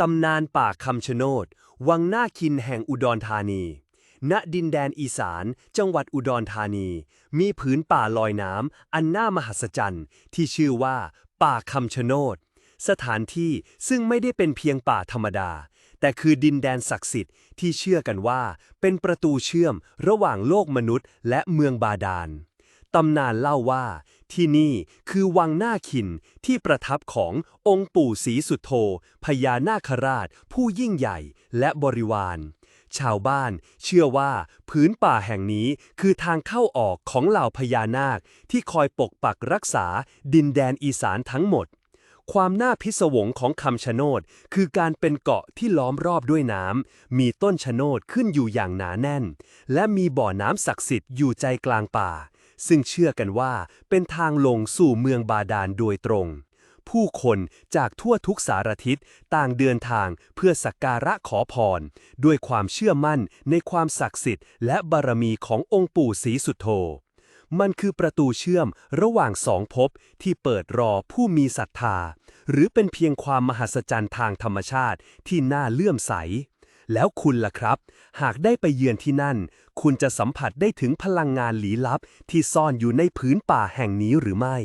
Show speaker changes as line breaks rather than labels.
ตำนานป่าคำชะโนด วังหน้าคินแห่งอุดรธานี ณ ดินแดนอีสาน จังหวัดอุดรธานี มีผืนป่าลอยน้ำ อันน่ามหัศจรรย์ที่ชื่อว่า ป่าคำชะโนด สถานที่ซึ่งไม่ได้เป็นเพียงป่าธรรมดา แต่คือดินแดนศักดิ์สิทธิ์ที่เชื่อกันว่า เป็นประตูเชื่อมระหว่างโลกมนุษย์และเมืองบาดาล ตำนานเล่าว่า ที่นี่คือวังหน้าคินที่ประทับขององค์ปู่ศรีสุโธพญานาคราช ผู้ยิ่งใหญ่และบริวาร ชาวบ้านเชื่อว่าพื้นป่าแห่งนี้คือทางเข้าออกของเหล่าพญานาคที่คอยปกปักรักษาดินแดนอีสานทั้งหมด ความน่าพิศวงของคำชะโนดคือการเป็นเกาะที่ล้อมรอบด้วยน้ำมีต้นชะโนดขึ้นอยู่อย่างหนาแน่น และมีบ่อน้ำศักดิ์สิทธิ์อยู่ใจกลางป่า ซึ่งเชื่อกันว่าเป็นทางลงสู่เมืองบาดาลโดยตรง ผู้คนจากทั่วทุกสารทิศต่างเดินทางเพื่อสักการะขอพร ด้วยความเชื่อมั่นในความศักดิ์สิทธิ์และบารมีขององค์ปู่ศรีสุโธมันคือประตูเชื่อมระหว่างสองภพที่เปิดรอผู้มีศรัทธา หรือเป็นเพียงความมหัศจรรย์ทางธรรมชาติที่น่าเลื่อมใส แล้วคุณล่ะครับ หากได้ไปเยือนที่นั่น คุณจะสัมผัสได้ถึงพลังงานลี้ลับที่ซ่อนอยู่ในพื้นป่าแห่งนี้หรือไม่